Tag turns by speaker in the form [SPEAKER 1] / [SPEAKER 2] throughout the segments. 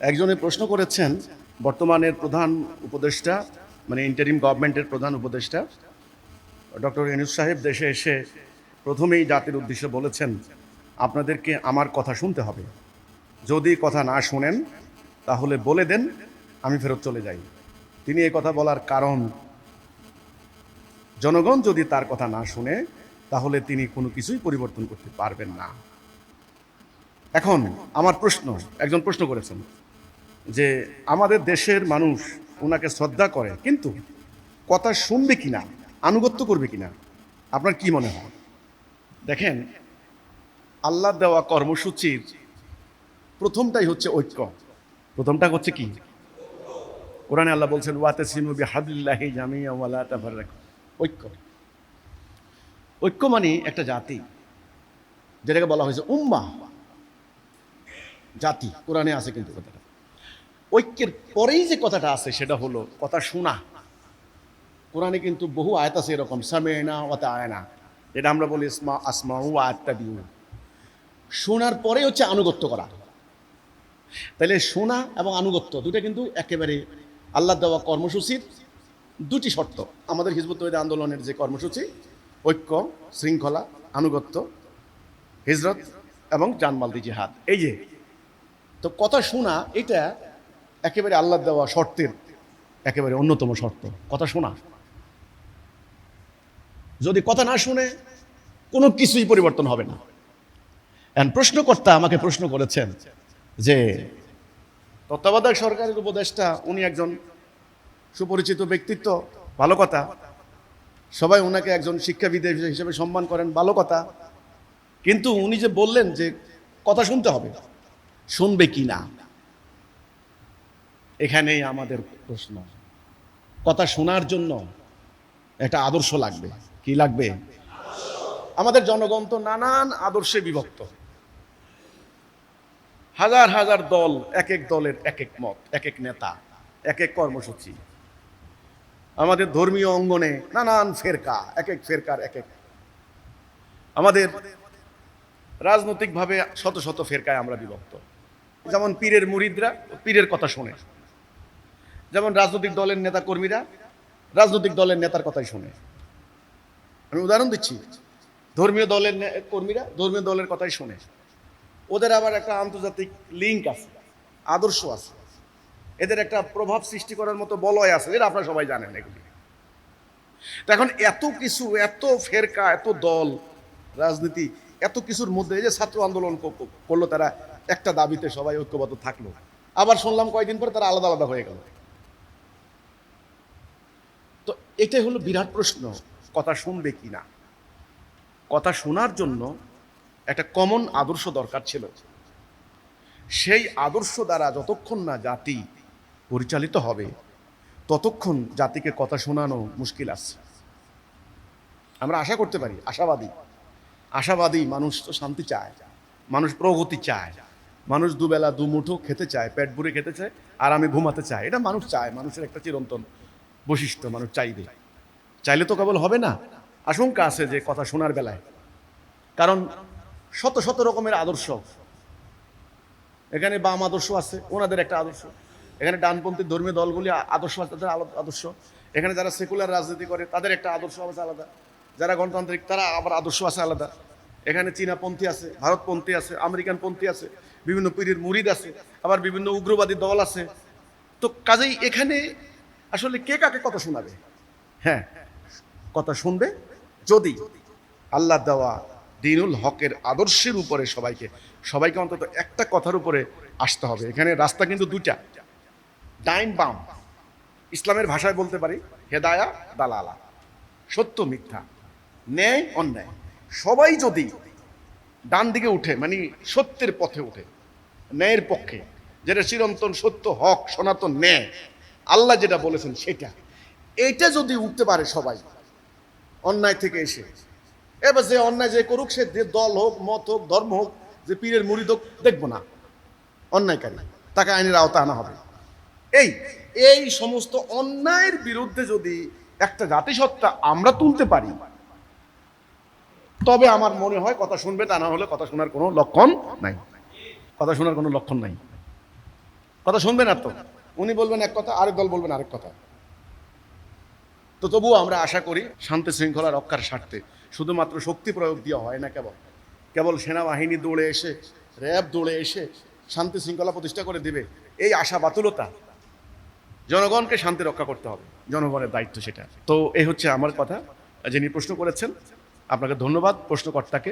[SPEAKER 1] একজনে প্রশ্ন করেছেন, বর্তমানের প্রধান উপদেষ্টা মানে ইন্টারিম গভর্নমেন্টের প্রধান উপদেষ্টা, ডক্টর এনুস সাহেব দেশে এসে প্রথমেই জাতির উদ্দেশ্যে বলেছেন, আপনাদেরকে আমার কথা শুনতে হবে। যদি কথা না শুনেন, তাহলে বলে দেন, আমি ফেরত চলে যাই। তিনি এই কথা বলার কারণ, জনগণ যদি তার কথা না শুনে, তাহলে তিনি কোনো কিছুই পরিবর্তন করতে পারবেন না। এখন, আমার প্রশ্ন, একজন প্রশ্ন করেছেন যে আমাদের দেশের মানুষ ওনাকে শ্রদ্ধা করে, কিন্তু কথা শুনবে কিনা, আনুগত্য করবে কিনা, আপনার কি মনে হয়? দেখেন, আল্লাহ দেওয়া কর্মসূচির প্রথমটাই হচ্ছে ঐক্য। প্রথমটা হচ্ছে কি? কোরআনে আল্লাহ বলছেন ওয়াতে সিমুবি হাদিল্লাহি জামিয়া ঐক্য। ঐক্য মানে একটা জাতি, যেটাকে বলা হয়েছে উম্মা জাতি, কোরআনে আছে কিন্তু কথাটা। ঐক্যের পরেই যে কথাটা আছে, সেটা হলো কথা শোনা। কোরআনে কিন্তু বহু আয়াত আছে এরকম, সামেনা ওয়াতা আয়না এটা আমরা বলি ইসমা আসমা ও আয়াতটা দিউ শোনার পরে হচ্ছে আনুগত্য করা। তাহলে শোনা এবং আনুগত্য দুটা কিন্তু একেবারে আল্লাহ দেওয়া কর্মসূচির দুটি শর্ত। আমাদের হিজবুত আন্দোলনের যে কর্মসূচি, ঐক্য, শৃঙ্খলা, আনুগত্য, হিজরত এবং জানমালদি জিহাদ। এই যে, তো কথা শোনা, এটা একেবারে আল্লাহ দেওয়া শর্তের, একেবারে অন্যতম শর্ত। কথা শোনা। যদি কথা না শুনে, কোনো কিছুই পরিবর্তন হবে না। এখন প্রশ্নকর্তা আমাকে প্রশ্ন করেছেন যে, তত্ত্বাবধায়ক সরকারের উপদেষ্টা, উনি একজন সুপরিচিত ব্যক্তিত্ব, ভালো কথা। সবাই ওনাকে একজন শিক্ষাবিদ হিসেবে সম্মান করেন, ভালো কথা। কিন্তু উনি যে বললেন যে, কথা শুনতে হবে, শুনবে কি না? এখানেই আমাদের প্রশ্ন। কথা শোনার জন্য একটা আদর্শ লাগবে। কি লাগবে? আমাদের জনগণ তো নানান আদর্শে বিভক্ত। হাজার হাজার দল এক এক দলের এক এক মত এক এক নেতা এক এক কর্মসূচি। আমাদের ধর্মীয় অঙ্গনে নানান ফেরকা এক এক ফেরকার এক এক আমাদের রাজনৈতিকভাবে শত শত ফেরকায় আমরা বিভক্ত। যেমন পীরের মুরিদরা, পীরের কথা শোনে। যেমন রাজনৈতিক দলের নেতা কর্মীরা রাজনৈতিক দলের নেতার কথাই শোনে। আমি উদাহরণ দিচ্ছি। ধর্মীয় দলের কর্মীরা ধর্মীয় দলের কথাই শোনে। ওদের আবার একটা আন্তর্জাতিক লিঙ্ক আছে, আদর্শ আছে। এদের একটা প্রভাব সৃষ্টি করার মতো বলয় আছে এটা আপনারা সবাই জানেন এগুলি। এখন এত কিছু, এত ফেরকা, এত দল, রাজনীতি, এত কিছুর মধ্যে যে ছাত্র আন্দোলন করল তারা, একটা দাবিতে সবাই ঐক্যবদ্ধ থাকল। আবার শুনলাম কয়েকদিন পরে তারা আলাদা আলাদা হয়ে গেল। তো এটাই হলো বিরাট প্রশ্ন। কথা শুনবে কি না? কথা শোনার জন্য একটা কমন আদর্শ দরকার ছিল। সেই আদর্শ দ্বারা যতক্ষণ না জাতি পরিচালিত হবে, ততক্ষণ জাতিকে কথা শোনানো মুশকিল আছে। আমরা আশা করতে পারি, আশাবাদী। আশাবাদী মানুষ তো শান্তি চায়, মানুষ প্রগতি চায়। মানুষ দুবেলা দুমুঠো খেতে চায়, পেট ভরে খেতে চায়, আর আমি ঘুমাতে চাই। এটা মানুষ চায়, মানুষের একটা চিরন্তন বৈশিষ্ট্য মানুষ চাইবে। চাইলে তো কেবল হবে না। আশঙ্কা আছে যে কথা শোনার বেলায়। কারণ শত শত রকমের আদর্শ। এখানে বাম আদর্শ আছে, ওনাদের একটা আদর্শ। এখানে ডানপন্থী ধর্মীয় দলগুলি আদর্শ আছে, তাদের আদর্শ। এখানে যারা সেকুলার রাজনীতি করে, তাদের একটা আদর্শ আছে আলাদা। যারা গণতান্ত্রিক, তারা আবার আদর্শ আছে আলাদা। এখানে চীনাপন্থী আছে, ভারতপন্থী আছে আমেরিকান পন্থী আছে, বিভিন্ন পীরের মুরিদ আছে, আবার বিভিন্ন উগ্রবাদী দল আছে। তো কাজেই এখানে আসলে কে কাকে কথা শোনাবে? হ্যাঁ। কথা শুনবে যদি আল্লাহ দেওয়া দিনুল হকের আদর্শের উপরে সবাইকে সবাইকে অন্তত একটা কথার উপরে আসতে হবে। এখানে রাস্তা কিন্তু দুইটা। ডাইন বাম। ইসলামের ভাষায় বলতে পারি হেদায়া দালালা। সত্য মিথ্যা। ন্যায় অন্যায়। সবাই যদি ডান দিকে উঠে মানে সত্যের পথে উঠে ন্যায়ের পক্ষে যেটা চিরন্তন সত্য হক সনাতন ন্যায় আল্লাহ যেটা বলেছেন সেটা। এটা যদি উঠতে পারে সবাই, অন্যায় থেকে এসে। এবার যে অন্যায় যে করুক, সে দল হোক, মত হোক, ধর্ম হোক, যে পীরের মুড়িদ হোক, দেখব না। অন্যায়কারী, তাকে আইনের আওতা আনা হবে। এই এই সমস্ত অন্যায়ের বিরুদ্ধে যদি একটা জাতিসত্তা আমরা তুলতে পারি, তবে আমার মনে হয় কথা শুনবে তা না হলে কথা শোনার কোনো লক্ষণ নাই। কথা শোনার কোনো লক্ষণ নাই। কথা শুনবে না তো? উনি বলবেন এক কথা, আরেক দল বলবেন আরেক কথা। তো তবুও আমরা আশা করি শান্তি শৃঙ্খলা রক্ষার স্বার্থে শুধুমাত্র শক্তি প্রয়োগ দিয়ে হয় না কেবল। কেবল সেনাবাহিনী দৌড়ে এসে, র্যাব দৌড়ে এসে শান্তি শৃঙ্খলা প্রতিষ্ঠা করে দিবে, এই আশা বাতুলতা জনগণকে শান্তি রক্ষা করতে হবে। জনগণের দায়িত্ব সেটা। তো এই হচ্ছে আমার কথা, যিনি প্রশ্ন করেছেন, আপনাকে ধন্যবাদ প্রশ্নকর্তাকে,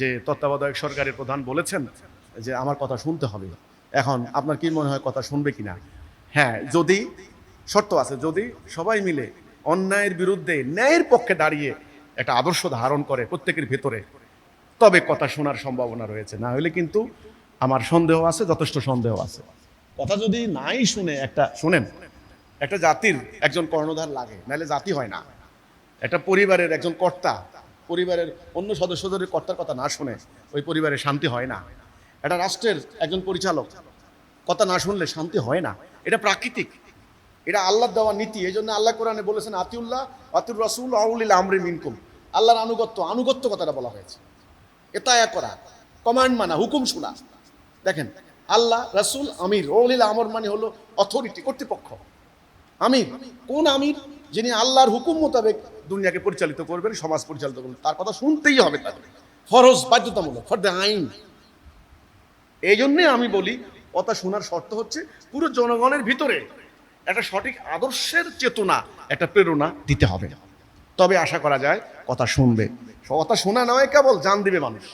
[SPEAKER 1] যে তত্ত্বাবধায়ক সরকারের প্রধান বলেছেন যে আমার কথা শুনতে হবে। এখন আপনার কি মনে হয়, কথা শুনবে কিনা? হ্যাঁ যদি শর্ত আছে যদি সবাই মিলে অন্যায়ের বিরুদ্ধে ন্যায়ের পক্ষে দাঁড়িয়ে একটা আদর্শ ধারণ করে প্রত্যেকের ভেতরে তবে কথা শোনার সম্ভাবনা রয়েছে। না হলে কিন্তু আমার সন্দেহ আছে যথেষ্ট সন্দেহ আছে। কথা যদি নাই শুনে একটা শুনেন একটা জাতির একজন কর্ণধার লাগে নাহলে জাতি হয় না। একটা পরিবারের একজন কর্তা পরিবারের অন্য সদস্যদের কর্তার কথা না শুনে ওই পরিবারে শান্তি হয় না। একটা রাষ্ট্রের একজন পরিচালক কথা না শুনলে শান্তি হয় না। এটা প্রাকৃতিক। এটা আল্লাহ দেওয়া নীতি। এই জন্য আল্লাহ কোরআনে বলেছেন, আতিউল্লাহ আতুর রাসুল আউলিল আমরি মিনকুম। আল্লাহর আনুগত্য আনুগত্য কথাটা বলা হয়েছে। এতায়া করা, কমান্ড মানা, হুকুম শোনা। দেখেন, আল্লাহ, রাসুল, আমির ওলিল আমর মানে হলো অথরিটি, কর্তৃপক্ষ। আমির, কোন আমির? যিনি আল্লাহর হুকুম মোতাবেক দুনিয়াকে পরিচালিত করবেন, সমাজ পরিচালিত করবেন। তার কথা শুনতেই হবে তাদের। ফরজ, বাধ্যতামূলক, ফর দ্য আইন। এই জন্যে আমি বলি কথা শোনার শর্ত হচ্ছে পুরো জনগণের ভিতরে একটা সঠিক আদর্শের চেতনা, একটা প্রেরণা দিতে হবে। তবে আশা করা যায়, কথা শুনবে। কথা শোনা নয়, কেবল জান দিবে মানুষ।